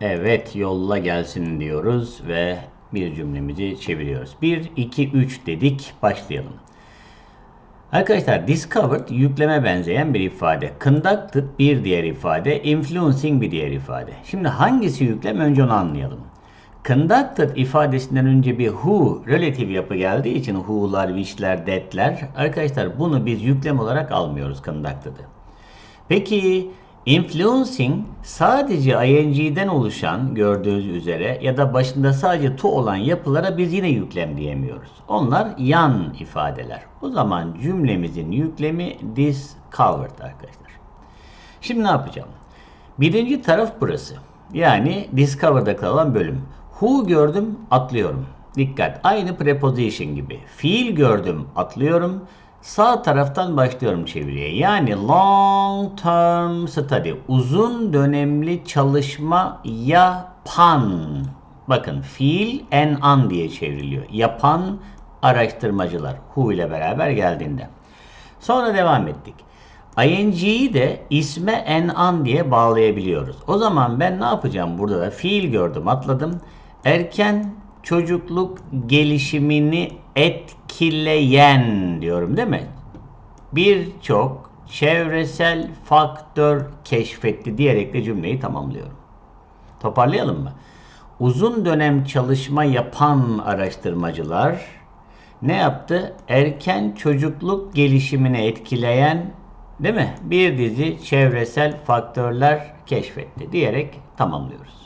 Evet yolla gelsin diyoruz ve bir cümlemizi çeviriyoruz. 1, 2, 3 dedik. Başlayalım. Arkadaşlar discovered yükleme benzeyen bir ifade. Conducted bir diğer ifade. Influencing bir diğer ifade. Şimdi hangisi yüklem önce onu anlayalım. Conducted ifadesinden önce bir who relatif yapı geldiği için who'lar, which'ler, that'ler arkadaşlar bunu biz yüklem olarak almıyoruz conducted'ı. Peki influencing sadece ing'den oluşan gördüğünüz üzere ya da başında sadece to olan yapılara biz yine yüklem diyemiyoruz. Onlar yan ifadeler. O zaman cümlemizin yüklemi discovered arkadaşlar. Şimdi ne yapacağım? Birinci taraf burası. Yani discover'da kalan bölüm. Who gördüm atlıyorum. Dikkat aynı preposition gibi. Fiil gördüm atlıyorum. Sağ taraftan başlıyorum çeviriye. Yani long term study. Uzun dönemli çalışma yapan. Bakın fiil en an diye çevriliyor. Yapan araştırmacılar. Who ile beraber geldiğinde. Sonra devam ettik. ING'yi de isme en an diye bağlayabiliyoruz. O zaman ben ne yapacağım burada da fiil gördüm atladım. Erken çocukluk gelişimini etkileyen diyorum değil mi? Birçok çevresel faktör keşfetti diyerek de cümleyi tamamlıyorum. Toparlayalım mı? Uzun dönem çalışma yapan araştırmacılar ne yaptı? Erken çocukluk gelişimini etkileyen değil mi? Bir dizi çevresel faktörler keşfetti diyerek tamamlıyoruz.